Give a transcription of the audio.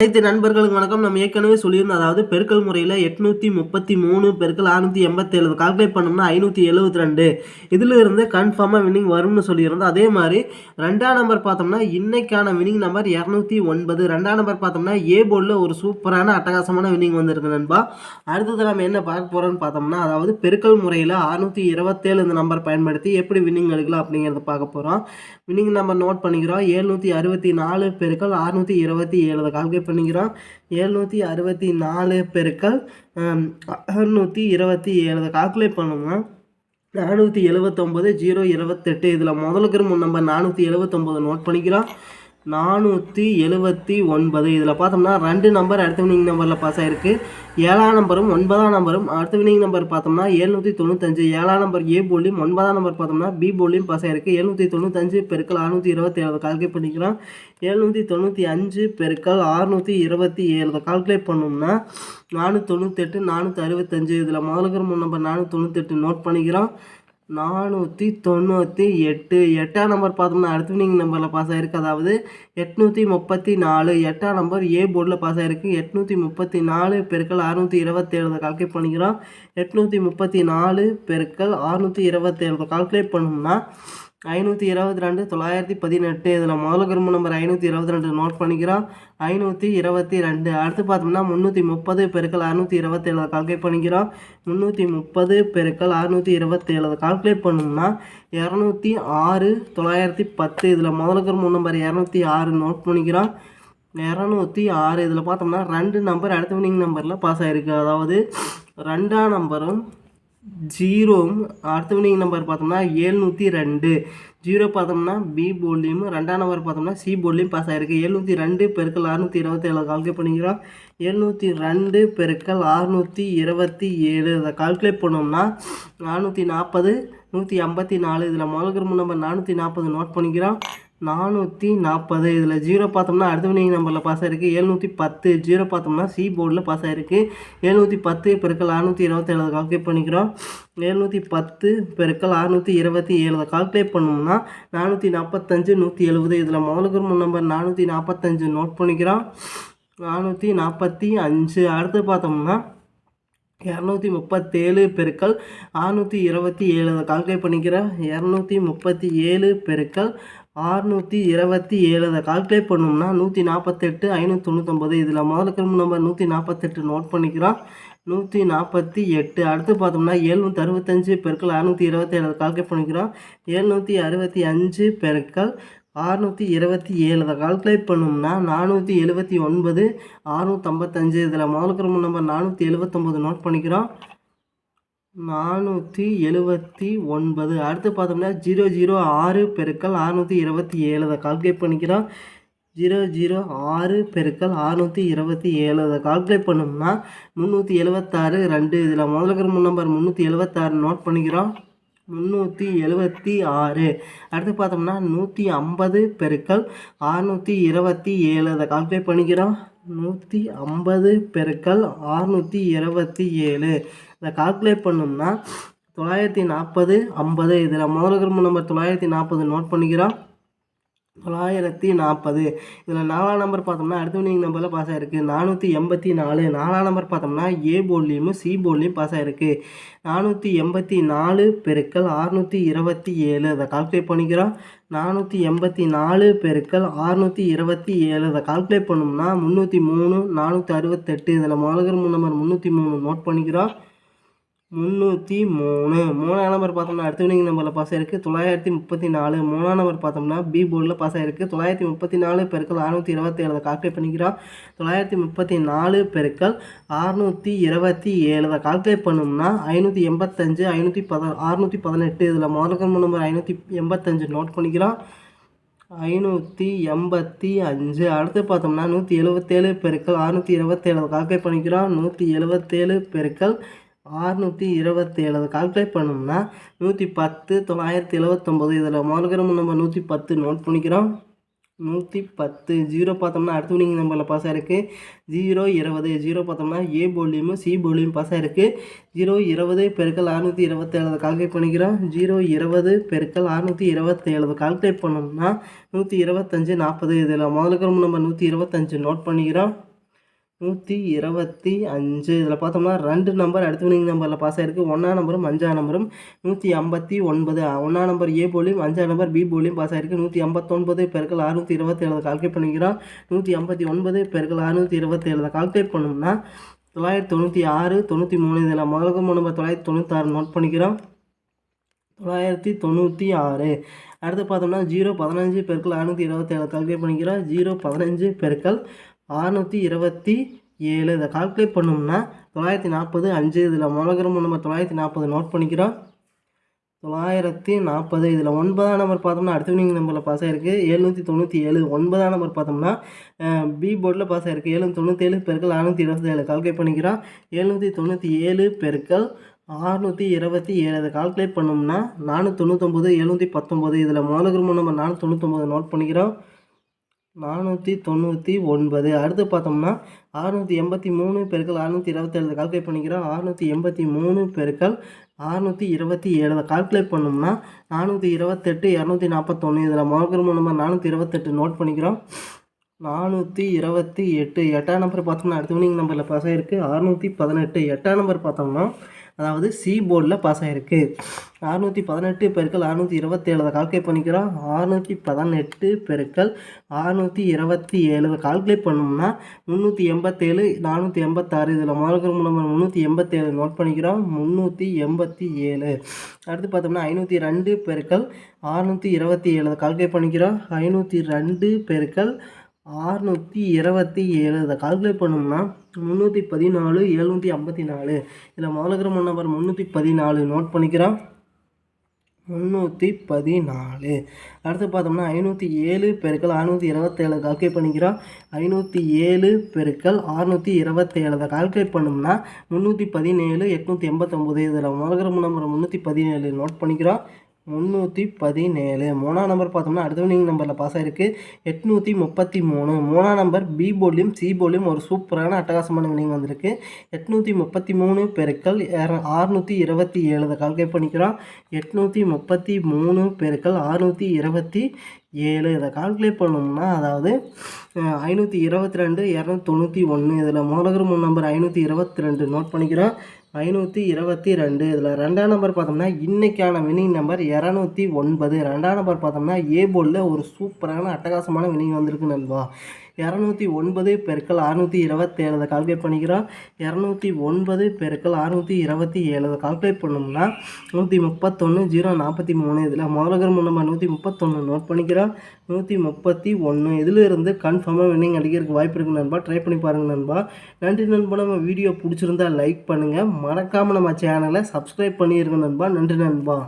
அனைத்து நண்பர்களுக்கு வணக்கம். நம்ம ஏற்கனவே சொல்லியிருந்தோம் அதாவது பெருக்கல் முறையில் எட்நூற்றி முப்பத்தி மூணு பெருக்கல் அறுநூற்றி எண்பத்தேழு கால்குலேட் பண்ணோம்னா ஐநூற்றி எழுபத்தி ரெண்டு. இதில் இருந்து கன்ஃபார்மாக வின்னிங் வரும்னு சொல்லியிருந்தோம். அதே மாதிரி ரெண்டாம் நம்பர் பார்த்தோம்னா இன்னைக்கான வின்னிங் நம்பர் இரநூத்தி ஒன்பது. ரெண்டாம் நம்பர் பார்த்தோம்னா ஏ போர்டில் ஒரு சூப்பரான அட்டகாசமான வின்னிங் வந்திருக்கு நண்பா. அடுத்தது நம்ம என்ன பார்க்க போகிறோம்னு பார்த்தோம்னா அதாவது பெருக்கல் முறையில் அறுநூற்றி இருபத்தேழு இந்த நம்பர் பயன்படுத்தி எப்படி வின்னிங் எடுக்கலாம் அப்படிங்கிறத பார்க்க போகிறோம் வின்னிங் நம்பர் நோட் பண்ணிக்கிறோம். ஏழ்நூற்றி அறுபத்தி நாலு பெருக்கல் அறுநூற்றி இருபத்தி ஏழு கால்குலேட் பண்ணிக்கிறோம். ஏழ்நூற்றி அறுபத்தி நாலு பெருக்கள் அறுநூற்றி இருபத்தி ஏழு. கால்குலேட் பண்ணோம்னா நானூற்றி எழுபத்தொம்போது ஜீரோ இருபத்தெட்டு. இதில் முதலுக்கு முன் நம்பர் நானூற்றி எழுபத்தொம்போது நோட் பண்ணிக்கிறோம். நானூற்றி எழுபத்தி ஒன்பது. இதில் பார்த்தோம்னா ரெண்டு நம்பர் அடுத்த வினிங் நம்பரில் பாஸ் ஆகிருக்கு ஏழாம் நம்பரும் ஒன்பதாம் நம்பரும் அடுத்த வினிங் நம்பர் பார்த்தோம்னா எழுநூற்றி தொண்ணூத்தஞ்சு. ஏழாம் நம்பர் ஏ போலியும் ஒன்பதாம் நம்பர் பார்த்தோம்னா பி போலியும் பாஸ் ஆகிருக்கு எழுநூற்றி தொண்ணூத்தஞ்சு பெருக்கள் அறுநூற்றி இருபத்தி ஏழு. கால்குலேட் பண்ணிக்கிறோம். எழுநூற்றி தொண்ணூற்றி அஞ்சு பெருக்கள் அறுநூற்றி இருபத்தி ஏழு. கால்குலேட் பண்ணோம்னா நானூற்றி தொண்ணூத்தெட்டு நானூற்றி அறுபத்தஞ்சு. இதில் முதலுக்கு மூணு நம்பர் நானூற்றி தொண்ணூத்தெட்டு. நோட் பண்ணிக்கிறோம். நானூற்றி தொண்ணூற்றி எட்டு. எட்டாம் நம்பர் பார்த்தோம்னா அடுத்த வினிங் நம்பரில் பாஸ் ஆகிருக்கு அதாவது எட்நூற்றி முப்பத்தி நாலு. எட்டாம் நம்பர் ஏ போர்டில் பாஸ் ஆகிருக்கு எட்நூற்றி முப்பத்தி நாலு பெருக்கள் அறுநூற்றி இருபத்தேழு கால்குலேட் பண்ணிக்கிறோம். எட்நூற்றி முப்பத்தி நாலு பெருக்கள் அறுநூற்றி இருபத்தேழு கால்குலேட் பண்ணோம்னா ஐநூற்றி இருபத்தி ரெண்டு தொள்ளாயிரத்தி பதினெட்டு. இதில் முதல் குறும்பு நம்பர் ஐநூற்றி இருபத்தி ரெண்டு நோட் பண்ணிக்கிறோம். ஐநூற்றி இருபத்தி ரெண்டு. அடுத்து பார்த்தோம்னா முந்நூற்றி முப்பது பெருக்கள் அறுநூற்றி இருபத்தேழு கால்குலேட் பண்ணிக்கிறோம். முந்நூற்றி முப்பது பெருக்கள் அறுநூற்றி இருபத்தேழு கால்குலேட் பண்ணோம்னா இரநூத்தி ஆறு தொள்ளாயிரத்தி பத்து. இதில் முதல் குறும்பு நம்பர் இரநூத்தி ஆறு நோட் பண்ணிக்கிறோம். இரநூத்தி ஆறு இதில் பார்த்தோம்னா ரெண்டு நம்பர் அடுத்த வினிங் நம்பரில் பாஸ் ஆகிருக்கு அதாவது ரெண்டாம் நம்பரும் ஜீரோவும் அடுத்த வினிங் நம்பர் பார்த்தோம்னா ஏழ்நூற்றி ரெண்டு. ஜீரோ பார்த்தோம்னா பி போர்ட்லேயும் ரெண்டாம் நம்பர் பார்த்தோம்னா சி போர்ட்லேயும் பாஸ் ஆகிருக்கு எழுநூற்றி ரெண்டு பெருக்கள் அறுநூற்றி இருபத்தேழு கால்குலேட் பண்ணிக்கிறோம். எழுநூற்றி ரெண்டு பெருக்கள் அறுநூற்றி இருபத்தி ஏழு. அதை கால்குலேட் பண்ணோம்னா நானூற்றி நாற்பது நூற்றி ஐம்பத்தி நாலு. இதில் முதல் நம்பர் நானூற்றி நாற்பது நோட் பண்ணிக்கிறோம். நானூற்றி நாற்பது இதில் ஜீரோ பார்த்தோம்னா அடுத்த வினிங் நம்பரில் பாஸ் ஆகிருக்கு எழுநூற்றி பத்து. ஜீரோ பார்த்தோம்னா சி போர்டில் பாஸ் ஆகிருக்கு எழுநூற்றி பத்து பெருக்கள் அறுநூற்றி இருபத்தேழு. கால்குலேட் பண்ணிக்கிறோம். எழுநூற்றி பத்து பெருக்கள் அறுநூற்றி இருபத்தி ஏழு கால்குலேட் பண்ணோம்னா நானூற்றி நாற்பத்தஞ்சு நூற்றி எழுபது. இதில் முதலுக்கு நம்பர் நானூற்றி நாற்பத்தஞ்சு நோட் பண்ணிக்கிறோம். நானூற்றி நாற்பத்தி அஞ்சு. அடுத்து பார்த்தோம்னா இரநூத்தி முப்பத்தேழு பெருக்கள் அறுநூற்றி இருபத்தி ஏழு கால்குலேட் பண்ணிக்கிறேன் இரநூத்தி முப்பத்தி ஏழு பெருக்கள் ஆறுநூற்றி இருபத்தி ஏழு அதை கால்குலேட் பண்ணோம்னா நூற்றி நாற்பத்தெட்டு ஐநூற்றி தொண்ணூற்றொம்பது இதில் முதல்ல கிளம்பு நம்பர் நூற்றி நாற்பத்தெட்டு நோட் பண்ணிக்கிறோம். நூற்றி நாற்பத்தி எட்டு. அடுத்து பார்த்தோம்னா எழுநூற்றி அறுபத்தஞ்சு பெருக்கள் அறுநூற்றி இருபத்தேழு கால்குலேட் பண்ணிக்கிறோம். எழுநூற்றி அறுபத்தி அஞ்சு பெருக்கள் அறுநூற்றி இருபத்தி ஏழு அதை கால்குலேட் பண்ணோம்னா நானூற்றி எழுபத்தி ஒன்பது அறுநூற்றம்பத்தஞ்சு இதில் முதல் கிளம்பு நம்பர் நானூற்றி எழுபத்தொம்போது நோட் பண்ணிக்கிறோம். நானூற்றி எழுபத்தி ஒன்பது. அடுத்து பார்த்தோம்னா ஜீரோ ஜீரோ ஆறு பெருக்கள் அறுநூற்றி இருபத்தி ஏழு அதை கால்குலேட் பண்ணிக்கிறோம். ஜீரோ ஜீரோ ஆறு பெருக்கள் அறுநூற்றி இருபத்தி ஏழு அதை கால்குலேட் பண்ணோம்னா முந்நூற்றி எழுபத்தாறு ரெண்டு. இதில் முதல்ல இருக்கிற நம்பர் முந்நூற்றி எழுபத்தாறு நோட் பண்ணிக்கிறோம். முந்நூற்றி எழுபத்தி ஆறு. அடுத்து பார்த்தோம்னா நூற்றி ஐம்பது பெருக்கள் அறுநூற்றி இருபத்தி ஏழு அதை கால்குலேட் பண்ணிக்கிறோம். நூற்றி ஐம்பது பெருக்கள் அறுநூற்றி இருபத்தி ஏழு. இதை கால்குலேட் பண்ணோம்னா தொள்ளாயிரத்தி நாற்பது ஐம்பது. இதில் முதல் கிரும நம்பர் தொள்ளாயிரத்தி நாற்பது நோட் பண்ணிக்கிறோம். தொள்ளாயிரத்தி நாற்பது. இதில் நாலாம் நம்பர் பார்த்தோம்னா அடுத்த வினிங் நம்பரில் பாஸ் ஆகிருக்கு நானூற்றி எண்பத்தி நாலு. நாலாம் நம்பர் பார்த்தோம்னா ஏ போர்ட்லேயும் சி போர்ட்லேயும் பாஸ் ஆகிருக்கு நானூற்றி எண்பத்தி நாலு பெருக்கள் அறுநூற்றி இருபத்தி ஏழு. அதை கால்குலேட் பண்ணிக்கிறோம். நானூற்றி எண்பத்தி நாலு பெருக்கள் அறுநூற்றி இருபத்தி ஏழு. அதை கால்குலேட் பண்ணோம்னா முந்நூற்றி மூணு நானூற்றி அறுபத்தெட்டு. இதில் முதல்கிற நம்பர் முந்நூற்றி மூணு நோட் பண்ணிக்கிறோம். முந்நூற்றி மூணு. மூணாம் நம்பர் பார்த்தோம்னா அடுத்த வினிங் நம்பரில் பாஸ் ஆயிருக்கு. தொள்ளாயிரத்தி முப்பத்தி நாலு. மூணாம் நம்பர் பார்த்தோம்னா பி போர்டில் பாஸ் ஆயிருக்கு. தொள்ளாயிரத்தி முப்பத்தி நாலு பெருக்கள் அறுநூற்றி இருபத்தி ஏழு. கால்குலேட் பண்ணிக்கிறோம் தொள்ளாயிரத்தி முப்பத்தி நாலு பெருக்கள் அறுநூற்றி இருபத்தி ஏழு. கால்குலேட் பண்ணோம்னா ஐநூற்றி எண்பத்தஞ்சு ஐநூற்றி பத அறுநூற்றி பதினெட்டு. இதில் முதல் நம்பர் ஐநூற்றி எண்பத்தஞ்சு நோட் பண்ணிக்கிறோம். ஐநூற்றி எண்பத்தி அஞ்சு. அடுத்து பார்த்தோம்னா நூற்றி எழுபத்தேழு பெருக்கள் அறுநூற்றி இருபத்தேழு. கால்குலேட் பண்ணிக்கிறோம். நூற்றி எழுபத்தேழு பெருக்கள் ஆறுநூற்றி இருபத்தேழு. அதை கால்குலேட் பண்ணோம்னா நூற்றி பத்து தொள்ளாயிரத்தி எழுபத்தொம்போது இதில் முதல்கிற நம்ம நூற்றி பத்து நோட் பண்ணிக்கிறோம். நூற்றி பத்து. ஜீரோ பார்த்தோம்னா அடுத்த வினிங் நம்பரில் பாஸ் ஆயிருக்கு. ஜீரோ இருபது. ஜீரோ பார்த்தோம்னா ஏ போலியும் சி போலியும் பாஸ் ஆயிருக்கு. ஜீரோ இருபது பெருக்கள் அறுநூற்றி இருபத்தேழு. கால்குலேட் பண்ணிக்கிறோம். ஜீரோ இருபது பெருக்கள் அறுநூற்றி இருபத்தேழு. கால்குலேட் பண்ணோம்னா நூற்றி இருபத்தஞ்சு நாற்பது. இதில் முதலுக்கு நம்ம நூற்றி இருபத்தஞ்சு நோட் பண்ணிக்கிறோம். நூற்றி இருபத்தி அஞ்சு. இதில் பார்த்தோம்னா ரெண்டு நம்பர் அடுத்த வினிங் நம்பரில் பாஸ் ஆகிருக்கு ஒன்றா நம்பரும் அஞ்சாம் நம்பரும் நூற்றி ஐம்பத்தி ஒன்பது. ஒன்றா நம்பர் ஏ போலியும் அஞ்சாம் நம்பர் பி போலியும் பாஸ் ஆகிருக்கு நூற்றி ஐம்பத்தொன்பது பெருக்கள் அறுநூற்றி இருபத்தேழு. கால்குலேட் பண்ணிக்கிறோம். நூற்றி ஐம்பத்தி ஒன்பது பெருக்கள் அறுநூற்றி இருபத்தேழு. கால்குலேட் பண்ணோம்னா தொள்ளாயிரத்தி தொண்ணூற்றி ஆறு தொண்ணூற்றி மூணு. இதில் முதலுக்கு நம்பர் தொள்ளாயிரத்தி தொண்ணூத்தாறு நோட் பண்ணிக்கிறோம். தொள்ளாயிரத்தி தொண்ணூற்றி ஆறு. அடுத்து பார்த்தோம்னா ஜீரோ பதினஞ்சு பெருக்கள் அறுநூற்றி இருபத்தேழு. கால்குலேட் பண்ணிக்கிறோம். ஜீரோ பதினஞ்சு பெருக்கள் அறநூற்றி இருபத்தி ஏழு. இதை கால்குலேட் பண்ணோம்னா தொள்ளாயிரத்தி நாற்பது அஞ்சு இதில் மொழகிரம நம்ம தொள்ளாயிரத்தி நாற்பது நோட் பண்ணிக்கிறோம். தொள்ளாயிரத்தி நாற்பது இதில் ஒன்பதாம் நம்பர் பார்த்தோம்னா அடுத்த வினிங் நம்பரில் பாஸ் ஆகிருக்கு எழுநூற்றி தொண்ணூற்றி ஏழு ஒன்பதாம் நம்பர் பார்த்தோம்னா பி போர்டில் பாஸ் ஆகிருக்கு எழுநூற்றி தொண்ணூற்றேழு பெருக்கள் அறுநூற்றி இருபத்தி ஏழு கால்குலேட் பண்ணிக்கிறோம். எழுநூற்றி தொண்ணூற்றி ஏழு பெருக்கள் அறுநூற்றி இருபத்தி ஏழு. அதை கால்குலேட் பண்ணோம்னா நானூற்றி தொண்ணூற்றொம்பது எழுநூற்றி பத்தொம்பது இதில் மொழகிரம நம்பர் நானூற்றி தொண்ணூற்றொம்பது நோட் பண்ணிக்கிறோம். நானூற்றி தொண்ணூற்றி ஒன்பது. அடுத்து பார்த்தோம்னா அறுநூற்றி எண்பத்தி மூணு பெருக்கள் அறுநூற்றி இருபத்தேழு. கால்குலேட் பண்ணிக்கிறோம். அறுநூற்றி எண்பத்தி மூணு பெருக்கள் அறுநூற்றி இருபத்தி ஏழு. கால்குலேட் பண்ணோம்னா நானூற்றி இருபத்தெட்டு இரநூத்தி நாற்பத்தொன்று இதில் மோகரம நம்பர் நானூற்றி இருபத்தெட்டு நோட் பண்ணிக்கிறோம். நானூற்றி இருபத்தி எட்டு. எட்டாம் நம்பர் பார்த்தோம்னா அடுத்த வினிங் நம்பரில் பாஸ் ஆகிருக்கு அறுநூற்றி பதினெட்டு. எட்டாம் நம்பர் பார்த்தோம்னா அதாவது சி போர்டில் பாஸ் ஆகிருக்கு அறுநூற்றி பதினெட்டு பெருக்கள் அறுநூற்றி இருபத்தேழு அதை கால்குலேட் பண்ணிக்கிறோம். அறுநூற்றி பதினெட்டு பெருக்கள் அறுநூற்றி இருபத்தி ஏழு கால்குலேட் பண்ணோம்னா முந்நூற்றி எண்பத்தேழு நானூற்றி எண்பத்தாறு இதில் முதல் நம்பர் முந்நூற்றி எண்பத்தேழு நோட் பண்ணிக்கிறோம். முந்நூற்றி எண்பத்தி ஏழு அடுத்து பார்த்தோம்னா ஐநூற்றி ரெண்டு பெருக்கள் அறுநூற்றி இருபத்தி ஏழு கால்குலேட் பண்ணிக்கிறோம். ஐநூற்றி ரெண்டு பெருக்கள் ஆறுநூற்றி இருபத்தி ஏழு. இதை கால்குலேட் பண்ணோம்னா முந்நூற்றி பதினாலு எழுநூற்றி ஐம்பத்தி நாலு. இதில் முதல்ல நம்பர் முந்நூற்றி பதினாலு நோட் பண்ணிக்கிறோம். முந்நூற்றி பதினாலு. அடுத்து பார்த்தோம்னா ஐநூற்றி ஏழு பெருக்கள் அறுநூற்றி இருபத்தேழு கால்குலேட் பண்ணிக்கிறோம். ஐநூற்றி ஏழு பெருக்கள் அறுநூற்றி இருபத்தேழு. அதை கால்குலேட் பண்ணோம்னா முந்நூற்றி பதினேழு எட்நூற்றி எண்பத்தொம்போது. இதில் முதல்ல நம்பர் முந்நூற்றி பதினேழு நோட் பண்ணிக்கிறோம். முந்நூற்றி பதினேழு. மூணாம் நம்பர் பார்த்தோம்னா அடுத்த வினிங் நம்பரில் பாஸ் ஆகிருக்கு எட்நூற்றி முப்பத்தி மூணு. மூணாம் நம்பர் பி போலியும் சி போலியும் ஒரு சூப்பரான அட்டகாசமான வினிங் வந்திருக்கு. எட்நூற்றி முப்பத்தி மூணு பெருக்கள் ஆறுநூற்றி இருபத்தி ஏழு கால்குலேட் பண்ணிக்கிறோம். எட்நூற்றி முப்பத்தி மூணு பெருக்கள் ஆறுநூற்றி இருபத்தி ஏழு இதை கால்குலேட் பண்ணோம்னா அதாவது ஐநூற்றி இருபத்தி ரெண்டு இரநூத்தி தொண்ணூற்றி ஒன்று இதில் முதலகர் மூணு நம்பர் ஐநூற்றி இருபத்தி ரெண்டு. நோட் பண்ணிக்கிறோம். ஐநூற்றி இருபத்தி ரெண்டு. இதில் ரெண்டாம் நம்பர் பார்த்தோம்னா இன்றைக்கான வினிங் நம்பர் இரநூத்தி ஒன்பது. ரெண்டாம் நம்பர் பார்த்தோம்னா ஏ போர்டில் ஒரு சூப்பரான அட்டகாசமான வினிங் வந்திருக்கு நண்பா. இரநூத்தி ஒன்பது பெருக்கள் அறுநூற்றி இருபத்தேழு கால்குலேட் பண்ணிக்கிறோம். இரநூத்தி ஒன்பது பெருக்கள் அறுநூற்றி இருபத்தி ஏழு கால்குலேட் பண்ணோம்னா நூற்றி முப்பத்தொன்று ஜீரோ நாற்பத்தி மூணு. இதில் முதலகர் நம்ம நூற்றி முப்பத்தொன்று நோட் பண்ணிக்கிறோம். நூற்றி முப்பத்தி ஒன்று இதில் இருந்து கன்ஃபார்மாக வின்னிங் அடிக்கிறதுக்கு வாய்ப்பு இருக்குது நண்பா. ட்ரை பண்ணி பாருங்கள் நண்பா. நன்றி நண்பா. நம்ம வீடியோ பிடிச்சிருந்தா லைக் பண்ணுங்கள் மறக்காமல் நம்ம சேனலை சப்ஸ்கிரைப் பண்ணியிருக்கோம் நண்பா. நன்றி நண்பா.